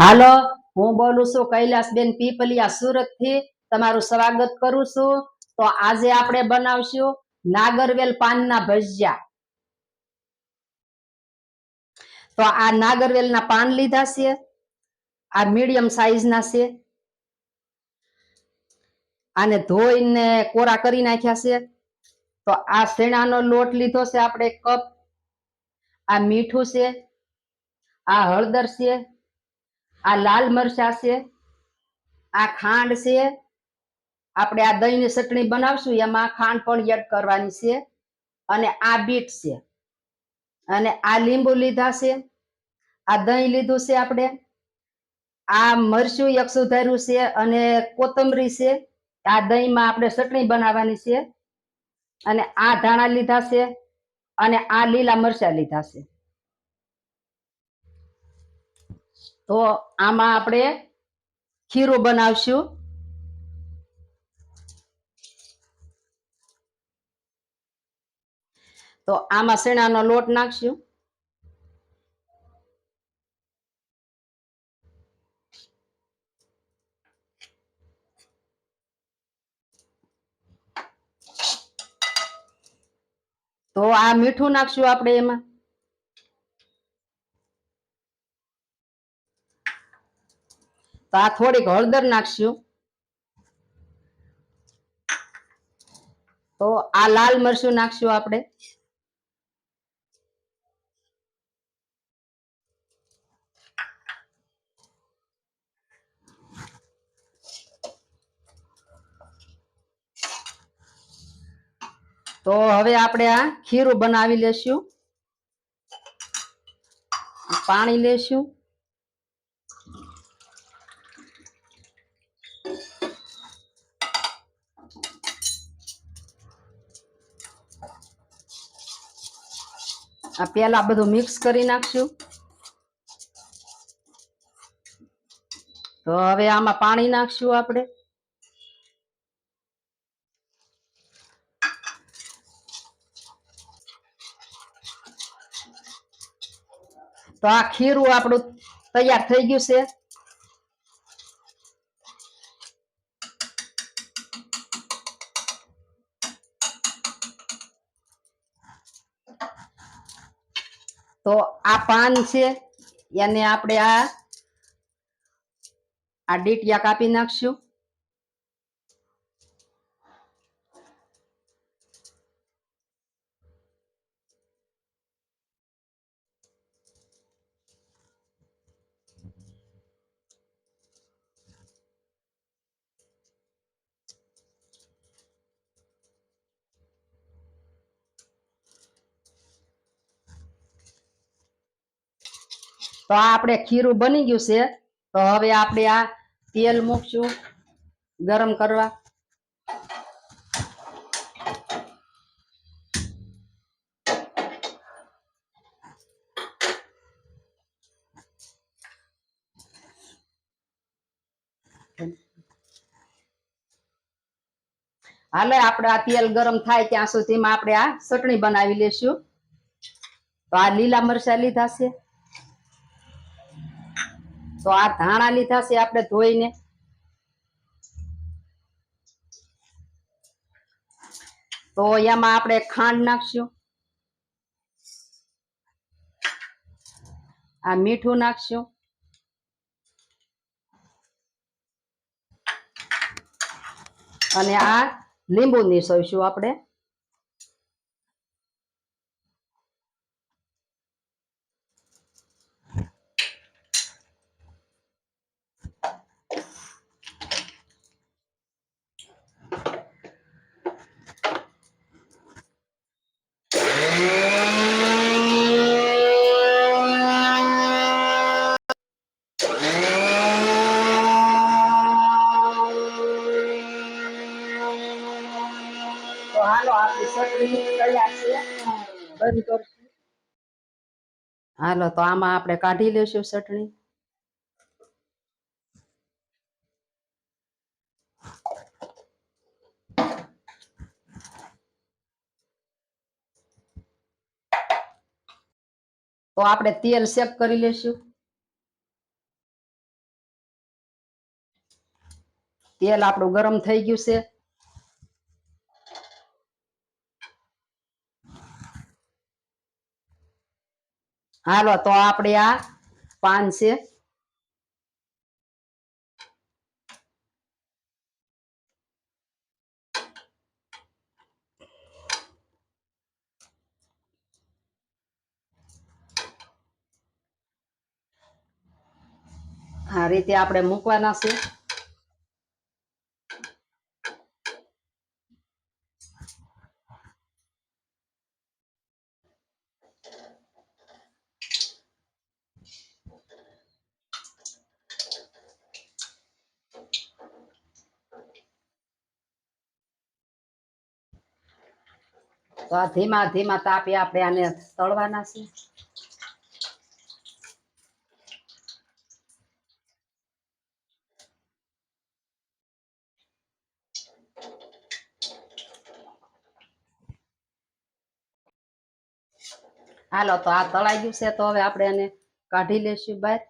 હાલો, હું બોલું છું કૈલાસબેન પીપલિયા સુરતથી તમારું સ્વાગત કરું છું. તો આજે આપણે બનાવશું નાગરવેલ પાનના ભજીયા. તો આ નાગરવેલના પાન લીધા છે. આ મીડિયમ સાઈઝના છે. આને ધોઈને કોરા કરી નાખ્યા છે. તો આ શેણાનો લોટ લીધો છે આપણે કપ. આ મીઠું છે. આ હળદર છે. આ લાલ મરચા છે, આ ખાંડ છે, આપણે આ દહીંની ચટણી બનાવશું, એમાં ખાંડ પણ એડ કરવાની છે, અને આ બીટ છે, અને આ લીંબુ લીધા છે, આ દહીં લીધું છે આપણે, આ મરચું એક સુધાર્યું છે, અને કોથમરી છે, આ દહીંમાં આપણે ચટણી બનાવવાની છે, અને આ ધાણા લીધા છે, અને આ લીલા મરચા લીધા છે. તો આમાં આપણે ખીરું બનાવશું. તો આમાં શેણાનો લોટ નાખશું. તો આ મીઠું નાખશું આપણે એમાં. તો આ થોડીક હળદર નાખશું. તો આ લાલ મરચું નાખશું આપણે. તો હવે આપણે આ ખીરું બનાવી લેશું. પાણી લેશું. આ પેલા બધું મિક્સ કરી નાખશું. તો હવે આમાં પાણી નાખશું આપણે. તો આ ખીરું આપણું તૈયાર થઈ ગયું છે. તો આ પાન છે એને આપણે આ આ ડીટિયા કાપી નાખશું. તો આ આપણે ખીરું બની ગયું છે. તો હવે આપણે આ તેલ મૂકશું ગરમ કરવા. હાલે, આપણે આ તેલ ગરમ થાય ત્યાં સુધીમાં આપણે આ ચટણી બનાવી લેશું. તો આ લીલા મરચા લીધા છે. તો આ ધાણા લીધા છે આપણે ધોઈને. તો એમાં આપણે ખાંડ નાખશું. આ મીઠું નાખશું. અને આ લીંબુ નીસોઈશું આપણે. હાલો, તો આમાં આપણે કાઢી લેશું ચટણી. તો આપણે તેલ શેક કરી લેશું. તેલ આપણું ગરમ થઈ ગયું છે. હાલો તો આપણે આ પાન છે. આ રીતે આપણે મૂકવાના છે. તો આ ધીમા ધીમા તાપે આપણે આને તળવાના છે. હાલો, તો આ તળાઈ ગયું છે, તો હવે આપણે એને કાઢી લેશું બહાર.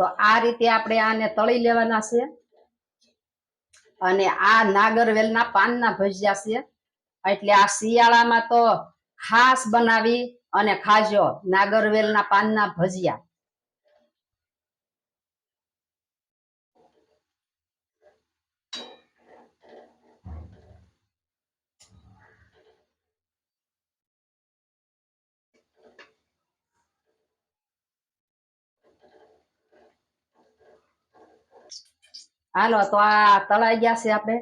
તો આ રીતે આપણે આને તળી લેવાના છે. અને આ નાગરવેલના પાનના ભજીયા છે. એટલે આ શિયાળામાં તો ખાસ બનાવી અને ખાજો નાગરવેલના પાનના ભજીયા. હાલો તો આ તળાઈ ગયા છે આપણે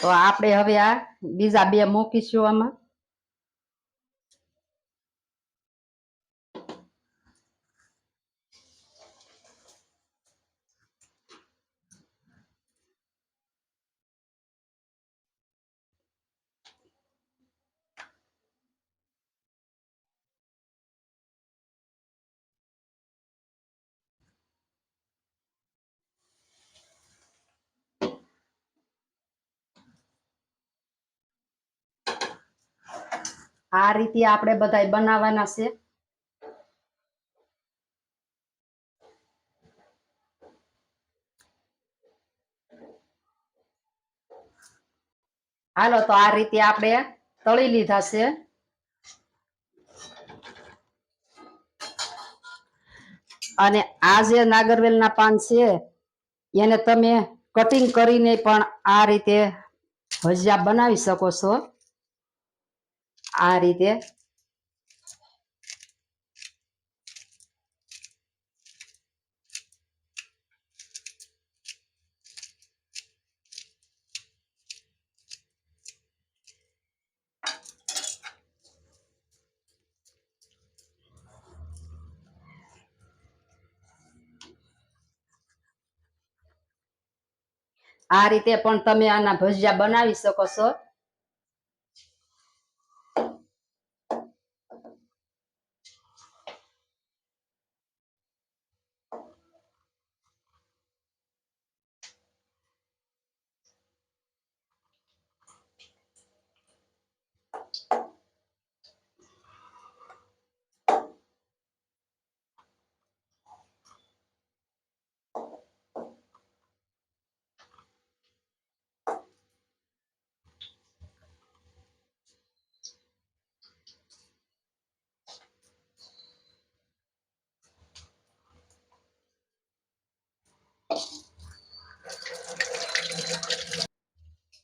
તો આપણે હવે આ બીજા બે મૂકીશું આમાં આ રીતે આપણે બધા બનાવવાના છે. હાલો, તો આ રીતે આપણે તળી લીધા છે. અને આ જે નાગરવેલના પાન છે, એને તમે કટિંગ કરીને પણ આ રીતે ભજીયા બનાવી શકો છો. આ રીતે આ રીતે પણ તમે આના ભજીયા બનાવી શકો છો.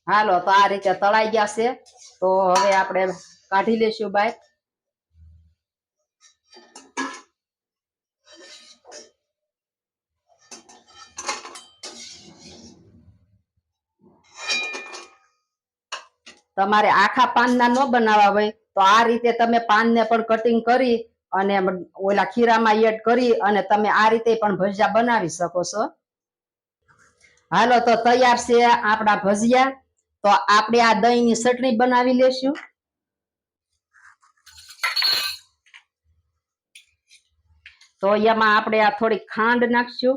હાલો, તો આ રીતે તળાઈ ગયા છે. તો હવે આપણે કાઢી લેશું બાઈક. તમારે આખા પાનના ન બનાવવા હોય, તો આ રીતે તમે પાનને પણ કટિંગ કરી અને ઓલા ખીરામાં એડ કરી અને તમે આ રીતે પણ ભજીયા બનાવી શકો છો. હાલો, તો તૈયાર છે આપણા ભજીયા. તો આપણે આ દહીંની ચટણી બનાવી લેશું. તો એમાં આપણે આ થોડી ખાંડ નાખશું.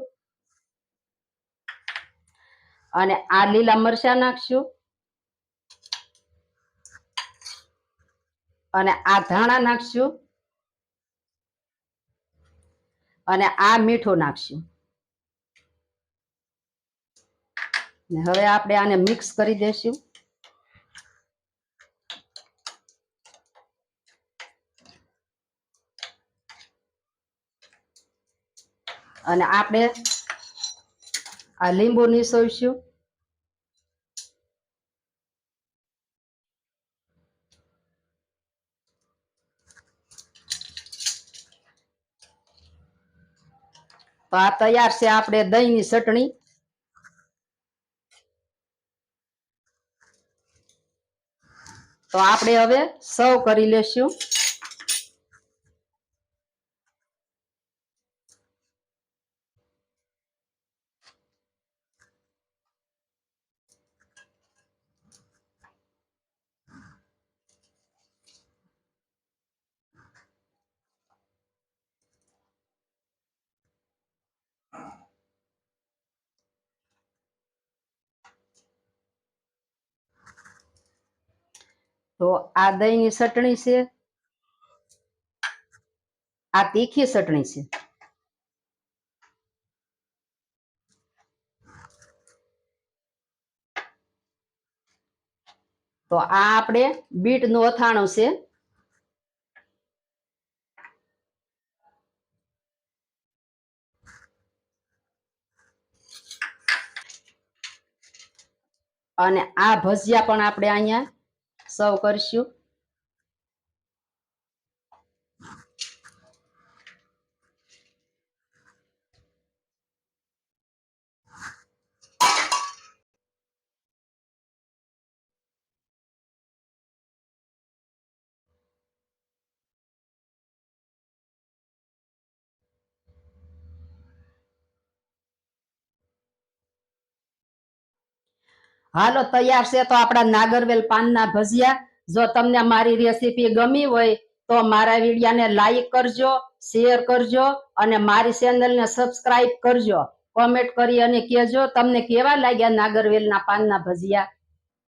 અને આ લીલા મરચા નાખશું. અને આ ધાણા નાખશું. અને આ મીઠું નાખશું. ને હવે આપણે આને મિક્સ કરી દેશું. અને આપણે આ લીંબુ નીસોઈશું. તો આ તૈયાર છે આપણે દહીંની ચટણી. તો આપણે હવે સર્વ કરી લેશું. તો આ દહીંની ચટણી છે. આ તીખી ચટણી છે. તો આ આપણે બીટનું અથાણું છે. અને આ ભજીયા પણ આપણે અહીંયા સર્વ કરશું. હાલો, તૈયાર છે તો આપણા નાગરવેલ પાનના ભજીયા. જો તમને મારી રેસીપી ગમી હોય તો મારા વિડીયાને લાઈક કરજો, શેર કરજો અને મારી ચેનલને સબસ્ક્રાઇબ કરજો. કોમેન્ટ કરી અને કહેજો તમને કેવા લાગ્યા નાગરવેલના પાનના ભજીયા.